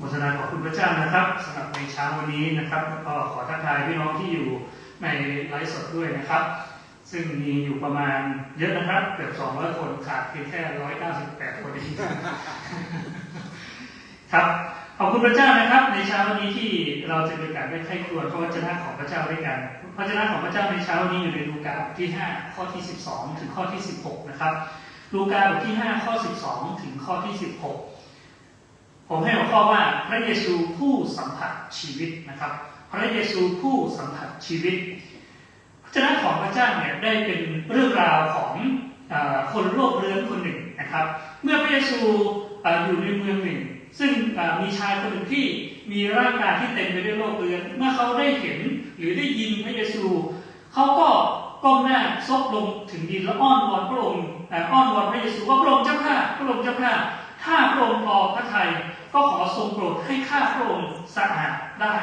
โมทนาขอบคุณพระเจ้านะครับสำหรับในเช้าวันนี้นะครับแล้วก็ขอทักทายพี่น้องที่อยู่ในไลฟ์สดด้วยนะครับ ซึ่งมีอยู่ประมาณเยอะนะครับ เกือบ200 คนขาดเพียงแค่ 198 คนเองครับขอบคุณพระเจ้านะครับ ในเช้าวันนี้ที่เราจะมีกาสได้ใคร่ครวญพระวจนะของพระเจ้าด้วยกันพระวจนะของพระเจ้าในเช้าวันนี้อยู่ในลูกาบทที่ 5 ข้อที่ 12 ถึงข้อที่ 16 นะครับ ลูกาบทที่ 5 ข้อ 12 ถึงข้อที่ 16ผมให้หัว ข้อว่าพระเยซูผู้สัมผัสชีวิตนะครับ พระเยซูผู้สัมผัสชีวิตพระเจ้าของพระเจ้าเนี่ยได้เป็นเรื่องราวของอคนโลกเรื้อนคนหนึ่งนะครับ เมื่อพระเยซูออยู่ในเมืองหนึ่ง ซึ่งมีชายคนหนึ่งที่มีร่างกายที่เต็มไปด้วยโรคเรื้อนเมื่อเขาได้เห็นหรือได้ยินพระเยซู เขาก็ก้มหน้าซบลงถึงดินแล้วอ้อนวอนพระองค์อ้อนวอนพระเยซูว่าพระองค์เจ้าข้าพระองค์เจ้าข้าถ้าพระองค์พอพระทัย ก็ขอทรงโปรดให้ข้าพระองค์สะอาดได้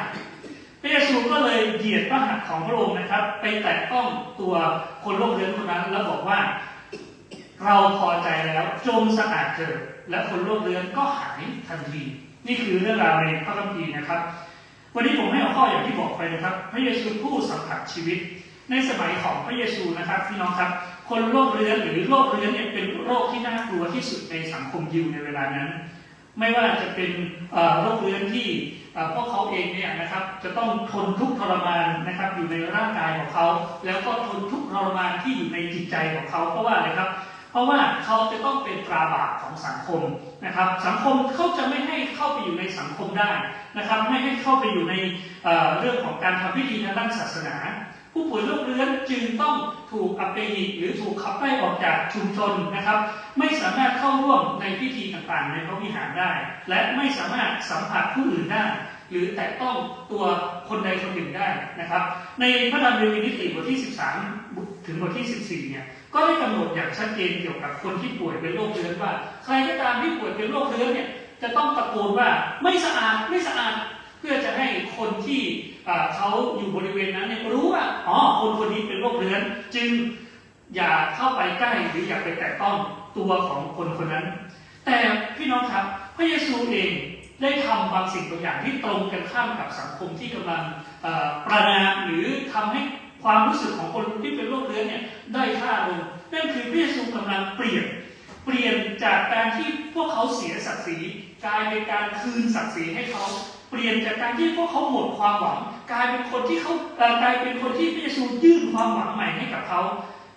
พระเยซูก็เลยเหยียดพระหัตถ์ของพระองค์นะครับ ไปแตะต้องตัวคนโรคเรื้อนคนนั้น แล้วบอกว่า เราพอใจแล้วจงสะอาดเถิดและคนโรคเรื้อนก็หายทันที นี่คือเรื่องราวในพระคัมภีร์นะครับ วันนี้ผมให้เอาข้ออย่างที่บอกไปนะครับ พระเยซูผู้สัมผัสชีวิต ในสมัยของพระเยซูนะครับพี่น้องครับ คนโรคเรื้อนหรือโรคเรื้อนเนี่ยเป็นโรคที่น่ากลัวที่สุดในสังคมยิวในเวลานั้น ไม่ว่าจะเป็นโรคเรื้อนที่พวกเขาเองเนี่ยนะครับจะต้องทนทุกข์ทรมานนะครับอยู่ในร่างกายของเขา แล้วก็ทนทุกข์ทรมานที่อยู่ในจิตใจของเขาเพราะว่าอะไรครับเพราะว่าเขาจะต้องเป็นตราบาปของสังคมนะครับ สังคมเขาจะไม่ให้เข้าไปอยู่ในสังคมได้นะครับ ไม่ให้เข้าไปอยู่ในเรื่องของการทำพิธีทางด้านศาสนา ผู้ป่วยโรคเรื้อนจึงต้องถูกอัปเปหิหรือถูกขับไล่ออกจากชุมชนนะครับ ไม่สามารถเข้าร่วมในพิธีต่างๆ ในพระวิหารได้ และไม่สามารถสัมผัสผู้อื่นได้ หรือแตะต้องตัวคนใดคนหนึ่งได้นะครับ ในพระธรรมเรวินิติบทที่ 13 ถึงบทที่ 14 เนี่ยก็ได้กำหนดอย่างชัดเจนเกี่ยวกับคนที่ป่วยเป็นโรคเรื้อนว่า ใครก็ตามที่ป่วยเป็นโรคเรื้อนเนี่ยจะต้องตะโกนว่าไม่สะอาดไม่สะอาดเพื่อจะให้คนที่ เขาอยู่บริเวณนั้นเนี่ยรู้ว่าอ๋อคนคนนี้เป็นโรคเรื้อนจึงอย่าเข้าไปใกล้หรืออย่าไปแตะต้องตัวของคนคนนั้น แต่พี่น้องครับพระเยซูเองได้ทำบางสิ่งบางอย่างที่ตรงกันข้ามกับสังคมที่กำลังประนามหรือทำให้ความรู้สึกของคนที่เป็นโรคเรื้อนเนี่ยได้ค่าลงนั่นคือพระเยซูกำลังเปลี่ยนเปลี่ยนจากการที่พวกเขาเสียศักดิ์ศรีกลายเป็นการคืนศักดิ์ศรีให้เขา เปลี่ยนจากการที่พวกเขาหมดความหวัง กลายเป็นคนที่เขากลายเป็นคนที่พระเยซูยื่นความหวังใหม่ให้กับเขา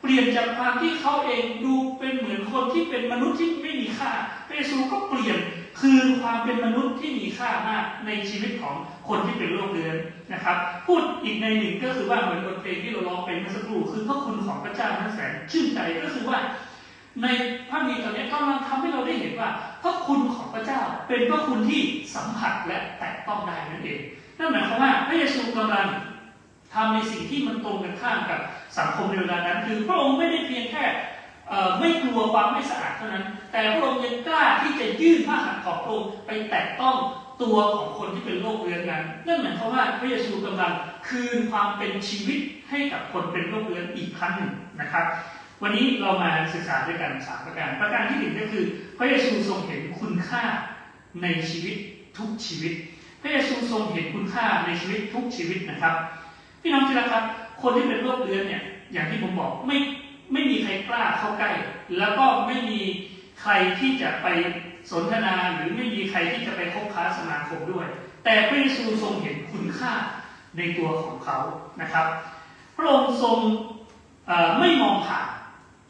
เปลี่ยนจากความที่เขาเองดูเป็นเหมือนคนที่เป็นมนุษย์ที่ไม่มีค่าพระเยซูก็เปลี่ยนคืนความเป็นมนุษย์ที่มีค่ามากในชีวิตของคนที่เป็นโรคเรื้อนนะครับ พูดอีกในหนึ่งก็คือว่าเหมือนบทเพลงที่เราร้องเป็นเมื่อสักครู่คือพระคุณของพระเจ้านั้นแสนชื่นใจก็คือว่า ในพระมีตอนนี้กำลังทำให้เราได้เห็นว่า พระคุณของพระเจ้าเป็นพระคุณที่สัมผัสและแตะต้องได้นั่นเองนั่นหมายความว่าพระเยซูกำลังทำในสิ่งที่มันตรงกันข้ามกับสังคมในเวลานั้น คือพระองค์ไม่ได้เพียงแค่ไม่กลัวความไม่สะอาดเท่านั้น แต่พระองค์ยังกล้าที่จะยื่นพระหัตถ์ของพระองค์ไปแตะต้องตัวของคนที่เป็นโรคเรื้อนนั้นนั่นหมายความว่าพระเยซูกำลังคืนความเป็นชีวิตให้กับคนเป็นโรคเรื้อนอีกครั้งหนึ่งนะครับ วันนี้เรามาศึกษาด้วยกันสามประการ ประการที่หนึ่งก็คือพระเยซูทรงเห็นคุณค่าในชีวิตทุกชีวิต พระเยซูทรงเห็นคุณค่าในชีวิตทุกชีวิตนะครับ พี่น้องที่รักครับ คนที่เป็นโรคเรื้อนเนี่ยอย่างที่ผมบอกไม่ไม่มีใครกล้าเข้าใกล้ แล้วก็ไม่มีใครที่จะไปสนทนาหรือไม่มีใครที่จะไปคบค้าสมาคมด้วย แต่พระเยซูทรงเห็นคุณค่าในตัวของเขานะครับ พระองค์ทรงไม่มองผ่าน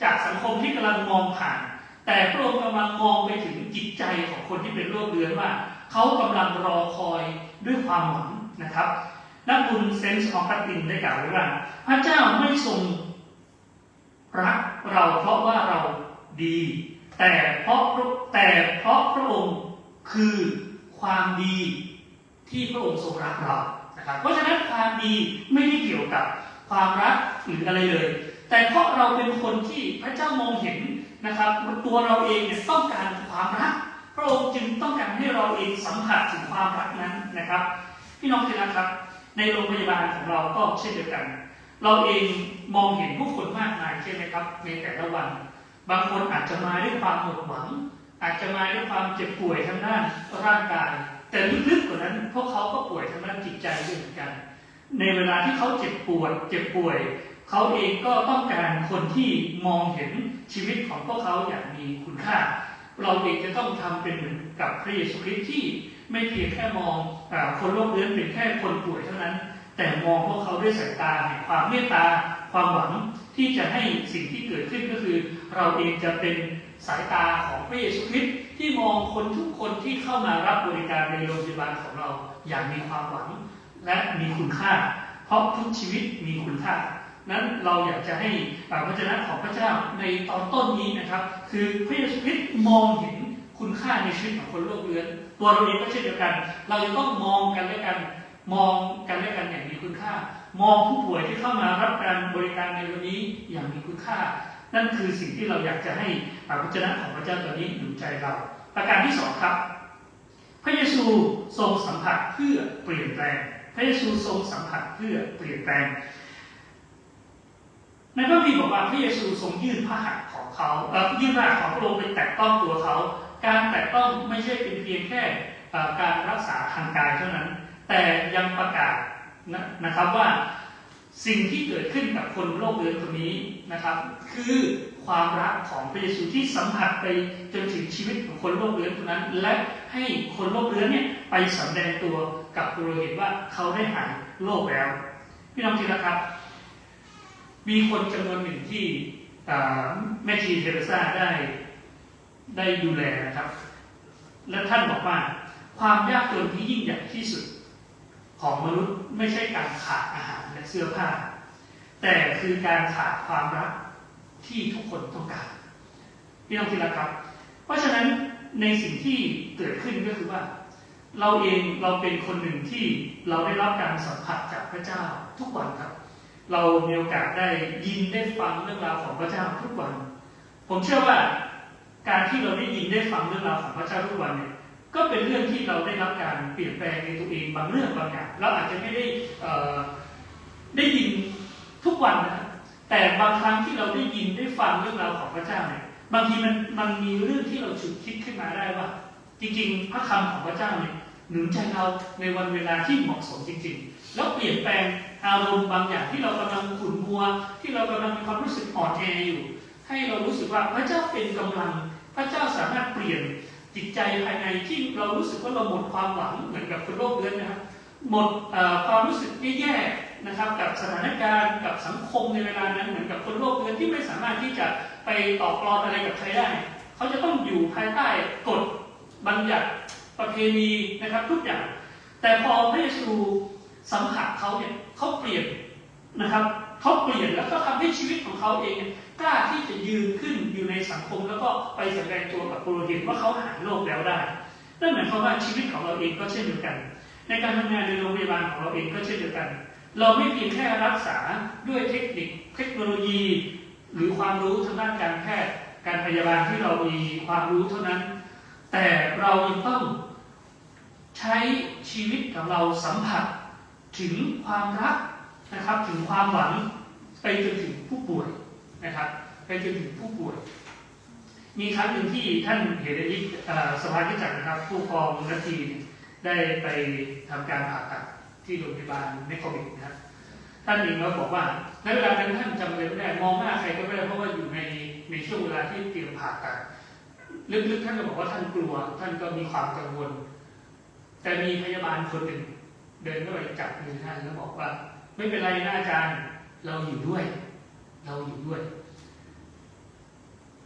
จากสังคมที่กำลังมองผ่าน แต่พระองค์กำลังมองไปถึงจิตใจของคนที่เป็นโรคเรื้อนว่า เขากำลังรอคอยด้วยความหวังนะครับนักบุญเซนส์ของกัตตินได้กล่าวไว้ว่า พระเจ้าไม่ทรงรักเราเพราะว่าเราดี แต่เพราะแต่เพราะพระองค์คือความดีที่พระองค์ทรงรักเรานะครับเพราะฉะนั้นความดีไม่ได้เกี่ยวกับความรักหรืออะไรเลย แต่เพราะเราเป็นคนที่พระเจ้ามองเห็นนะครับตัวเราเองเนี่ยต้องการความรักพระองค์จึงต้องการให้เราเองสัมผัสถึงความรักนั้นนะครับพี่น้องที่รักครับ ในโรงพยาบาลของเราก็เช่นเดียวกัน เราเองมองเห็นผู้คนมากมายใช่ไหมครับ ในแต่ละวัน บางคนอาจจะมาด้วยความหมดหวัง อาจจะมาด้วยความเจ็บป่วยทางด้านร่างกาย แต่ลึกๆกว่านั้นพวกเขาก็ป่วยทางด้านจิตใจด้วยเหมือนกัน ในเวลาที่เขาเจ็บปวดเจ็บป่วย เขาเองก็ต้องการคนที่มองเห็นชีวิตของพวกเขาอย่างมีคุณค่า เราเองจะต้องทำเป็นเหมือนกับพระเยซูคริสต์ที่ไม่เพียงแค่มองอคนโรคเรื้อนเป็นแค่คนป่วยเท่านั้น แต่มองพวกเขาด้วยสายตาแห่งความเมตตาความหวังที่จะให้สิ่งที่เกิดขึ้นก็คือ เราเองจะเป็นสายตาของพระเยซูคริสต์ที่มองคนทุกคนที่เข้ามารับบริการในโรงพยาบาลของเราอย่างมีความหวัง และมีคุณค่า เพราะทุกชีวิตมีคุณค่า นั้นเราอยากจะให้พระเจ้าของพระเจ้าในตอนต้นนี้นะครับ คือพระเยซูคริสต์มองเห็นคุณค่าในชีวิตของคนโลกเรือนตัวเราเองก็เช่นเดียวกัน เราจะต้องมองกันและกันมองกันและกันอย่างมีคุณค่า มองผู้ป่วยที่เข้ามารับการบริการในวันนี้อย่างมีคุณค่า นั่นคือสิ่งที่เราอยากจะให้พระเจ้าของพระเจ้าตัวนี้หนุนใจเรา ประการที่สองครับ พระเยซูทรงสัมผัสเพื่อเปลี่ยนแปลง พระเยซูทรงสัมผัสเพื่อเปลี่ยนแปลง ในพระคัมภีร์บอกว่าพระเยซูทรงยื่นพระหัตถ์ของเขาเอ่อยื่นพระหัตถ์ของพระองค์ไปแตะต้องตัวเขา การแตะต้องไม่ใช่เป็นเพียงแค่การรักษาทางกายเท่านั้น แต่ยังประกาศนะนะครับว่าสิ่งที่เกิดขึ้นกับคนโรคเรื้อนคนนี้นะครับ คือความรักของพระเยซูที่สัมผัสไปจนถึงชีวิตของคนโรคเรื้อนคนนั้น และให้คนโรคเรื้อนเนี่ยไปสำแดงตัวกับปุโรหิตว่าเขาได้หายโรคแล้ว พี่น้องทีนะครับ มีคนจำนวนหนึ่งที่แม่ชีเทเรซาได้ได้ดูแลนะครับ และท่านบอกว่า ความยากจนที่ยิ่งใหญ่ที่สุดของมนุษย์ไม่ใช่การขาดอาหารและเสื้อผ้า แต่คือการขาดความรักที่ทุกคนต้องการพี่น้องที่รักครับ เพราะฉะนั้นในสิ่งที่เกิดขึ้นก็คือว่า เราเองเราเป็นคนหนึ่งที่เราได้รับการสัมผัสจากพระเจ้าทุกวันครับ เรามีโอกาสได้ยินได้ฟังเรื่องราวของพระเจ้าทุกวัน ผมเชื่อว่าการที่เราได้ยินได้ฟังเรื่องราวของพระเจ้าทุกวันเนี่ยก็เป็นเรื่องที่เราได้รับการเปลี่ยนแปลงในตัวเองบางเรื่องบางอย่างเราอาจจะไม่ได้ได้ยินทุกวันนะแต่บางครั้งที่เราได้ยินได้ฟังเรื่องราวของพระเจ้าเนี่ยบางทีมันมันมีเรื่องที่เราฉุกคิดขึ้นมาได้ว่า จริงๆ พระคำของพระเจ้าเนี่ย หนุนใจเราในวันเวลาที่เหมาะสมจริงๆ แล้วเปลี่ยนแปลงอารมณ์บางอย่างที่เรากำลังขุ่นมัว ที่เรากำลังมีความรู้สึกอ่อนแออยู่ ให้เรารู้สึกว่าพระเจ้าเป็นกำลัง พระเจ้าสามารถเปลี่ยนจิตใจภายในที่เรารู้สึกว่าเราหมดความหวังเหมือนกับคนโลกเรื้อนนะครับหมดความรู้สึกแย่ๆนะครับ กับสถานการณ์กับสังคมในเวลานั้นเหมือนกับคนโลกเรื้อนที่ไม่สามารถที่จะไปต่อกรอนอะไรกับใครได้ เขาจะต้องอยู่ภายใต้กฎบัญญัติ ประเพณีนะครับทุกอย่าง แต่พอพระเยซูสัมผัสเขาเนี่ยเขาเปลี่ยนนะครับเขาเปลี่ยนแล้วก็ทำให้ชีวิตของเขาเองกล้าที่จะยืนขึ้นอยู่ในสังคม แล้วก็ไปแสดงตัวกับปุโรหิตว่าเขาหายโรคแล้วได้นั่นหมายความว่าชีวิตของเราเองก็เช่นเดียวกัน ในการทำงานในโรงพยาบาลของเราเองก็เช่นเดียวกัน เราไม่เพียงแค่รักษาด้วยเทคนิคเทคโนโลยี หรือความรู้ทางด้านการแพทย์การพยาบาลที่เรามีความรู้เท่านั้น แต่เรายังต้อง ใช้ชีวิตของเราสัมผัสถึงความรักนะครับ ถึงความหวังไปจนถึงผู้ป่วยนะครับ ไปจนถึงผู้ป่วย มีครั้งหนึ่งที่ท่านเฮเดริกสภาธิจักรนะครับ ผู้กองนาทีได้ไปทำการผ่าตัดที่โรงพยาบาลเมโคบิกนะครับท่านเองก็บอกว่าในเวลานั้นท่านจำเลยไม่ได้มองหน้าใครก็ไม่ได้เพราะว่าอยู่ในในช่วงเวลาที่เตรียมผ่าตัดลึกๆท่านก็บอกว่าท่านกลัว ท่านก็มีความกังวล แต่มีพยาบาลคนหนึ่งเดินเข้าไปจับมือท่านแล้วบอกว่า ไม่เป็นไรนะอาจารย์เราอยู่ด้วย เราอยู่ด้วย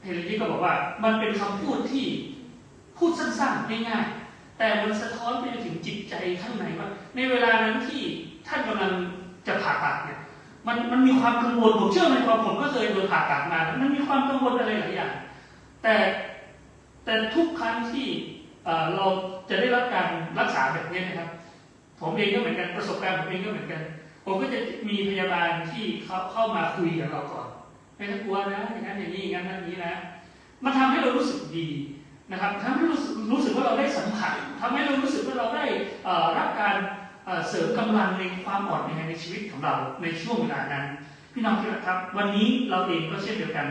เฮเลนี่ก็บอกว่ามันเป็นคำพูดที่พูดสั้นๆง่ายๆแต่มันสะท้อนไปถึงจิตใจข้างในว่า ในเวลานั้นที่ท่านกำลังจะผ่าตัดเนี่ยมันมันมีความกังวลผมเชื่อในความผมก็เคยโดนผ่าตัดมา มันมีความกังวลอะไรหลายอย่างแต่แต่ทุกครั้งที่ เราจะได้รับการรักษาแบบนี้นะครับ ผมเองก็เหมือนกันประสบการณ์ผมเองก็เหมือนกัน ผมก็จะมีพยาบาลที่เขาเข้ามาคุยกับเราก่อนไม่ต้องกลัวนะอย่างนั้นอย่างนี้อย่างนั้นอย่างนี้นะมันทำให้เรารู้สึกดีนะครับทำให้รู้สึกรู้สึกว่าเราได้สัมผัสทำให้เรารู้สึกว่าเราได้รับการเสริมกำลังในความอ่อนแอในชีวิตของเราในช่วงเวลานั้น พี่น้องที่รักครับ วันนี้เราเองก็เช่นเดียวกัน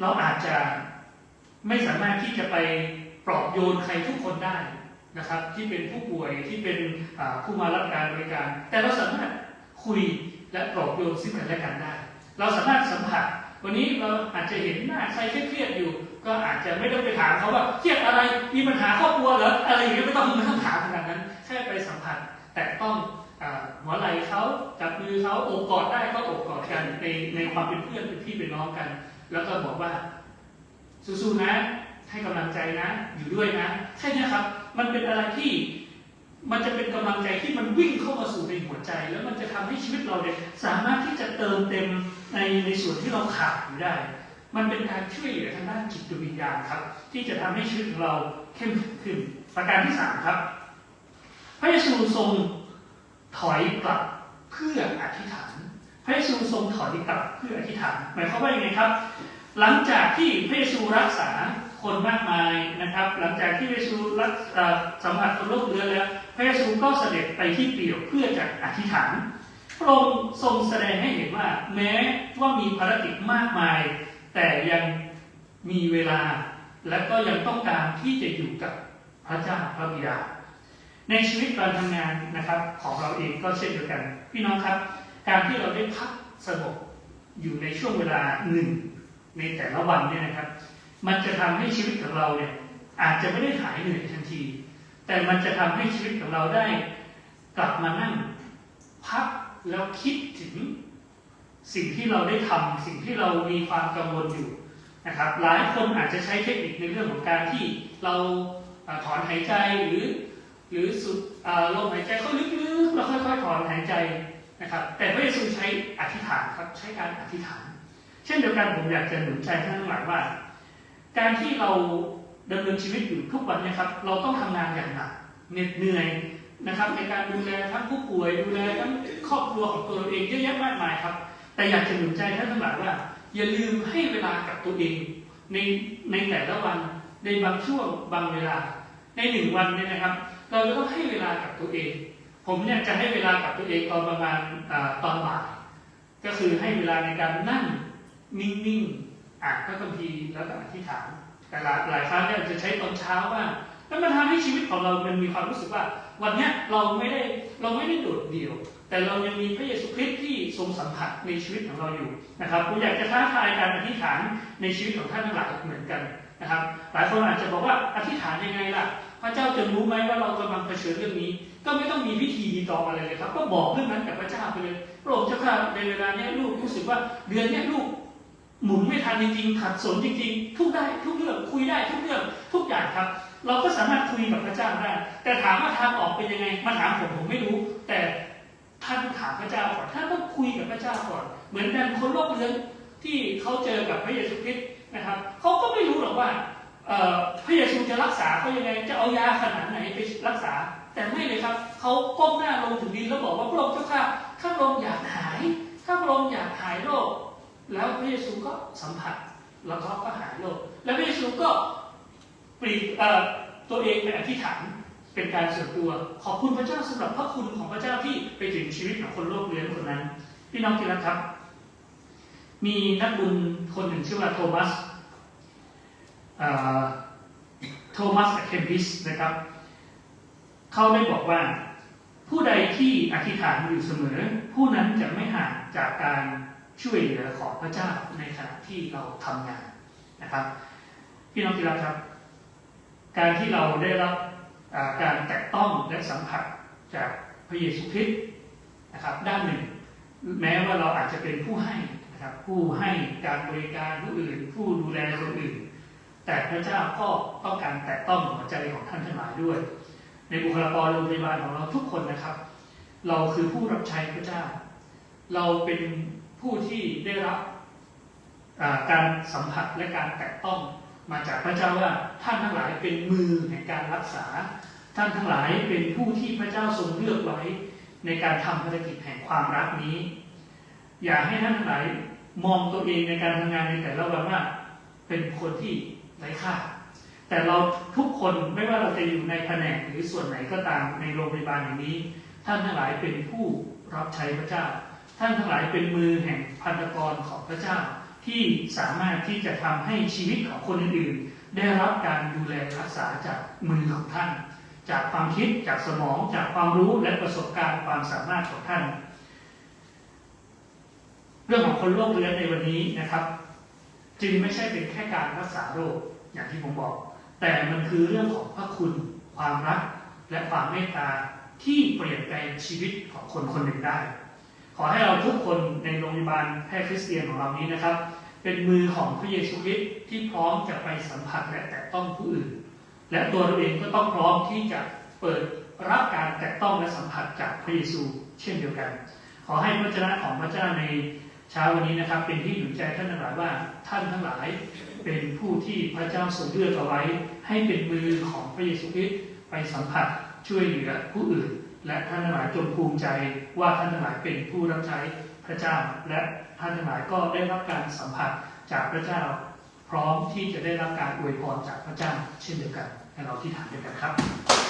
เราอาจจะไม่สามารถที่จะไป ปลอบโยนใครทุกคนได้นะครับ ที่เป็นผู้ป่วยที่เป็นผู้มารับการบริการ แต่เราสามารถคุยและปลอบโยนซึ่งกันและกันได้ เราสามารถสัมผัสวันนี้เราอาจจะเห็นหน้าใครเครียดๆอยู่ ก็อาจจะไม่ต้องไปถามเขาว่าเครียดอะไรมีปัญหาครอบครัวเหรออะไรอย่างเงี้ยไม่ต้องไม่ต้องถามขนาดนั้นแค่ไปสัมผัสแต่ต้องหัวไหล่เขาจับมือเขาอบกอดได้ก็อบกอดกันในในความเป็นเพื่อนเป็นพี่เป็นน้องกัน แล้วก็บอกว่าสู้ๆนะ ให้กำลังใจนะ อยู่ด้วยนะ แค่นี้ครับ มันเป็นอะไรที่มันจะเป็นกำลังใจที่มันวิ่งเข้ามาสู่ในหัวใจ แล้วมันจะทำให้ชีวิตเราเนี่ยสามารถที่จะเติมเต็มในในส่วนที่เราขาดอยู่ได้ มันเป็นการช่วยเหลือทางด้านจิตวิญญาณครับ ที่จะทำให้ชีวิตของเราเข้มแข็งขึ้น ประการที่สามครับ พระเยซูทรงถอยกลับเพื่ออธิษฐาน พระเยซูทรงถอยกลับเพื่ออธิษฐาน หมายความว่ายังไงครับ หลังจากที่พระเยซูรักษา คนมากมายนะครับ หลังจากที่พระเยซูรักสัมผัสคนโรคเรื้อนแล้ว พระเยซูก็เสด็จไปที่เปี่ยวเพื่อจะอธิษฐานพระองค์ทรงแสดงให้เห็นว่า แม้ว่ามีภารกิจมากมาย แต่ยังมีเวลา และก็ยังต้องการที่จะอยู่กับพระเจ้าพระบิดาในชีวิตการทำงานนะครับของเราเองก็เช่นเดียวกัน พี่น้องครับ การที่เราได้พักสงบอยู่ในช่วงเวลาหนึ่งในแต่ละวันเนี่ยนะครับ มันจะทำให้ชีวิตของเราเนี่ยอาจจะไม่ได้หายเหนื่อยทันที แต่มันจะทำให้ชีวิตของเราได้กลับมานั่งพักแล้วคิดถึงสิ่งที่เราได้ทำสิ่งที่เรามีความกังวลอยู่นะครับ หลายคนอาจจะใช้เทคนิคในเรื่องของการที่เราถอนหายใจหรือ หรือสุดลมหายใจเข้าลึกๆแล้วค่อยๆถอนหายใจนะครับ แต่พระเยซูใช้อธิษฐานครับใช้การอธิษฐาน เช่นเดียวกันผมอยากจะหนุนใจท่านทั้งหลายว่า การที่เราดำเนินชีวิตอยู่ทุกวันนี้ครับ เราต้องทำงานอย่างหนักเหน็ดเหนื่อยนะครับ ในการดูแลทั้งผู้ป่วย ดูแลทั้งครอบครัวของตัวเราเองเยอะแยะมากมายครับ แต่อยากจะหนุนใจท่านทั้งหลายว่า อย่าลืมให้เวลากับตัวเอง ในในแต่ละวันในบางช่วงบางเวลา ในหนึ่งวันเนี่ยนะครับ เราจะต้องให้เวลากับตัวเอง ผมเนี่ยจะให้เวลากับตัวเองตอนประมาณตอนบ่ายก็คือให้เวลาในการนั่งนิ่งๆ อ่านพระคัมภีร์แล้วก็อธิษฐาน แต่หลายหลายครั้งเนี่ยจะใช้ตอนเช้าว่างแล้วมันทำให้ชีวิตของเรามันมีความรู้สึกว่า วันเนี้ยเราไม่ได้เราไม่ได้โดดเดี่ยว แต่เรายังมีพระเยซูคริสต์ที่ทรงสัมผัสในชีวิตของเราอยู่นะครับผมอยากจะท้าทายการอธิษฐานในชีวิตของท่านทั้งหลายเหมือนกันนะครับหลายคนอาจจะบอกว่าอธิษฐานยังไงล่ะ พระเจ้าจะรู้ไหมว่าเรากำลังเผชิญเรื่องนี้ ก็ไม่ต้องมีพิธีรีตองอะไรเลยครับ ก็บอกเรื่องนั้นกับพระเจ้าไปเลยพระองค์เจ้าข้าในเวลาเนี้ยลูกรู้สึกว่าเดือนเนี้ยลูก หมุนไม่ทันจริงๆขัดสนจริงๆ ทุกได้ทุกเรื่องคุยได้ทุกเรื่องทุกอย่างครับ เราก็สามารถคุยกับพระเจ้าได้ แต่ถามว่าทางออกเป็นยังไงมาถามผมผมไม่รู้ แต่ท่านถามพระเจ้าก่อนท่านต้องคุยกับพระเจ้าก่อน เหมือนกันคนโรคเรื้อนที่เขาเจอกับพระเยซูคริสต์นะครับเขาก็ไม่รู้หรอกว่าพระเยซูจะรักษาเขายังไงจะเอายาขนาดไหนไปรักษา แต่ไม่เลยครับเขาก้มหน้าลงถึงดินแล้วบอกว่าพระองค์เจ้าข้าข้าพระองค์อยากหายข้าพระองค์อยากหายโรค แล้วพระเยซูก็สัมผัสแล้วเขาก็หายโรคแล้วพระเยซูก็ปลีตัวเองไปอธิษฐานเป็นการส่วนตัว ขอบคุณพระเจ้าสำหรับพระคุณของพระเจ้าที่ไปถึงชีวิตของคนโรคเรื้อนคนนั้น พี่น้องที่รักครับ มีนักบุญคนหนึ่งชื่อว่าโทมัสโทมัสอะเคมพิสนะครับ เขาได้บอกว่าผู้ใดที่อธิษฐานอยู่เสมอ ผู้นั้นจะไม่ห่างจากการ ช่วยเหลือของพระเจ้าในขณะที่เราทำงานนะครับ พี่น้องที่รักครับ การที่เราได้รับการแตะต้องและสัมผัสจากพระเยซูคริสต์นะครับ ด้านหนึ่ง แม้ว่าเราอาจจะเป็นผู้ให้นะครับ ผู้ให้การบริการผู้อื่น ผู้ดูแลคนอื่น แต่พระเจ้าก็ต้องการแตะต้องหัวใจของท่านทั้งหลายด้วย ในบุคลากรโรงพยาบาลของเราทุกคนนะครับ เราคือผู้รับใช้พระเจ้า เราเป็น ผู้ที่ได้รับการสัมผัสและการแตะต้องมาจากพระเจ้าว่าท่านทั้งหลายเป็นมือในการรักษา ท่านทั้งหลายเป็นผู้ที่พระเจ้าทรงเลือกไว้ในการทำภารกิจแห่งความรักนี้ อย่าให้ท่านทั้งหลายมองตัวเองในการทำงานในแต่ละวันว่าเป็นคนที่ไร้ค่าแต่เราทุกคนไม่ว่าเราจะอยู่ในแผนกหรือส่วนไหนก็ตามในโรงพยาบาลอย่างนี้ ท่านทั้งหลายเป็นผู้รับใช้พระเจ้า ท่านทั้งหลายเป็นมือแห่งพันธกรของพระเจ้าที่สามารถที่จะทำให้ชีวิตของคนอื่นๆ ได้รับการดูแลรักษาจากมือของท่าน จากความคิดจากสมองจากความรู้และประสบการณ์ความสามารถของท่าน เรื่องของคนโรคเรื้อนในวันนี้นะครับ จึงไม่ใช่เป็นแค่การรักษาโรคอย่างที่ผมบอก แต่มันคือเรื่องของพระคุณ ความรัก และความเมตตาที่เปลี่ยนแปลงชีวิตของคนคนหนึ่งได้ อให้เราทุกคนในโรงพยาบาลแพทย์คริสเตียนของเรานี้นะครับ เป็นมือของพระเยซูคริสต์ที่พร้อมจะไปสัมผัสและแตะต้องผู้อื่น และตัวเราเองก็ต้องพร้อมที่จะเปิดรับการแตะต้องและสัมผัสจากพระเยซูเช่นเดียวกัน ขอให้พระเจ้าของพระเจ้าในเช้าวันนี้นะครับ เป็นที่หนุนใจท่านทั้งหลายว่าท่านทั้งหลายเป็นผู้ที่พระเจ้าทรงเลือกเอาไว้ ให้เป็นมือของพระเยซูคริสต์ไปสัมผัสช่วยเหลือผู้อื่น และท่านทั้งหลายจงภูมิใจว่าท่านทั้งหลายเป็นผู้รับใช้พระเจ้า และท่านทั้งหลายก็ได้รับการสัมผัสจากพระเจ้า พร้อมที่จะได้รับการอวยพรจากพระเจ้า เช่นเดียวกันให้เราที่ฐานเดียวกันครับ